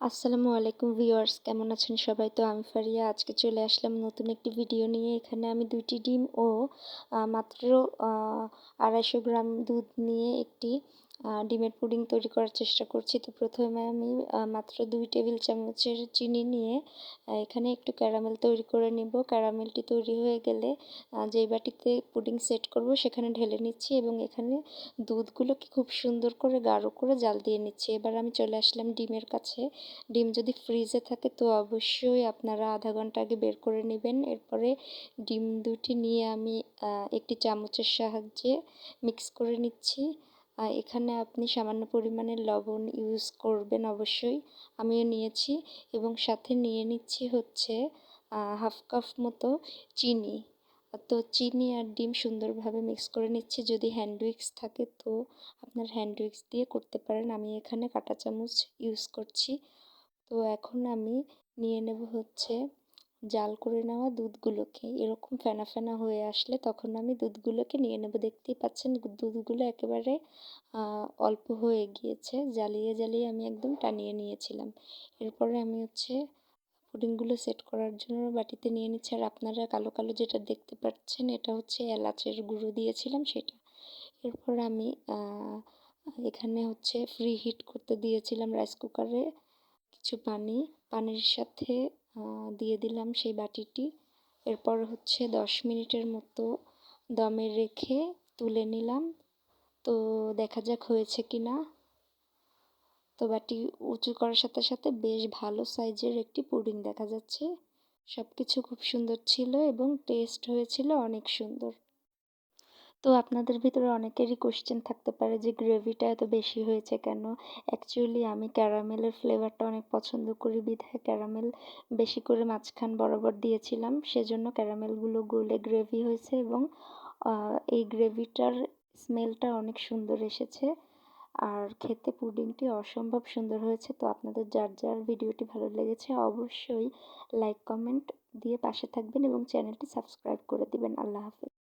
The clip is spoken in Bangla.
আসসালামু আলাইকুম ভিউয়ার্স, কেমন আছেন সবাই? তো আমি ফারিয়া, আজকে চলে আসলাম নতুন একটি ভিডিও নিয়ে। এখানে আমি দুইটি ডিম ও মাত্র আড়াইশো গ্রাম দুধ নিয়ে একটি ডিমের পুডিং তৈরি করার চেষ্টা করছি। তো প্রথমে আমি মাত্র দুই টেবিল চামচের চিনি নিয়ে এখানে একটু ক্যারামেল তৈরি করে নিব। ক্যারামেলটি তৈরি হয়ে গেলে যেই বাটিতে পুডিং সেট করব সেখানে ঢেলে নিচ্ছি এবং এখানে দুধগুলোকে খুব সুন্দর করে, গাঢ় করে জাল দিয়ে নিচ্ছি। এবার আমি চলে আসলাম ডিমের কাছে। ডিম যদি ফ্রিজে থাকে তো অবশ্যই আপনারা আধা ঘণ্টা আগে বের করে নেবেন। এরপরে ডিম দুটি নিয়ে আমি একটি চামচের সাহায্যে মিক্স করে নিচ্ছি। এখানে আপনি সামান্য পরিমাণে লবণ ইউজ করবেন অবশ্যই। আমিও নিয়েছি এবং সাথে নিয়ে নিচ্ছি হচ্ছে হাফ কাপ মতো চিনি। তো চিনি আর ডিম সুন্দরভাবে মিক্স করে নিচ্ছি। যদি হ্যান্ড উইক্স থাকে তো আপনার হ্যান্ড উইক্স দিয়ে করতে পারেন। আমি এখানে কাঁটা চামচ ইউজ করছি। তো এখন আমি নিয়ে নেব হচ্ছে জাল করে নেওয়া দুধগুলোকে। এরকম ফেনা ফেনা হয়ে আসলে তখন আমি দুধগুলোকে নিয়ে নেব। দেখতেই পাচ্ছেন দুধগুলো একেবারে অল্প হয়ে গিয়েছে। জ্বালিয়ে জ্বালিয়ে আমি একদম টানিয়ে নিয়েছিলাম। এরপরে আমি হচ্ছে পুডিংগুলো সেট করার জন্য বাটিতে নিয়ে নিচ্ছি। আর আপনারা কালো কালো যেটা দেখতে পাচ্ছেন, এটা হচ্ছে এলাচের গুঁড়ো দিয়েছিলাম সেটা। এরপর আমি এখানে হচ্ছে ফ্রি হিট করতে দিয়েছিলাম রাইস কুকারে কিছু পানি, পানির সাথে দিয়ে দিলাম সেই বাটিটি। এরপর হচ্ছে দশ মিনিটের মতো দমে রেখে তুলে নিলাম। তো দেখা যাক হয়েছে কি না তো বাটি উঁচু করার সাথে সাথে বেশ ভালো সাইজের একটি পুডিং দেখা যাচ্ছে। সব কিছু খুব সুন্দর ছিল এবং টেস্ট হয়েছিল অনেক সুন্দর। তো আপনাদের ভিতরে অনেকেরই কোশ্চেন থাকতে পারে যে গ্রেভিটা এত বেশি হয়েছে কেন? অ্যাকচুয়ালি আমি ক্যারামেলের ফ্লেভারটা অনেক পছন্দ করি। বিধায় ক্যারামেল বেশি করে মাঝখান বরাবর দিয়েছিলাম। সেজন্য ক্যারামেলগুলো গলে গ্রেভি হয়েছে এবং এই গ্রেভিটার স্মেলটা অনেক সুন্দর এসেছে। আর খেতে পুডিংটি অসম্ভব সুন্দর হয়েছে। তো আপনাদের যার যার ভিডিওটি ভালো লেগেছে অবশ্যই লাইক কমেন্ট দিয়ে পাশে থাকবেন এবং চ্যানেলটি সাবস্ক্রাইব করে দিবেন। আল্লাহ হাফেজ।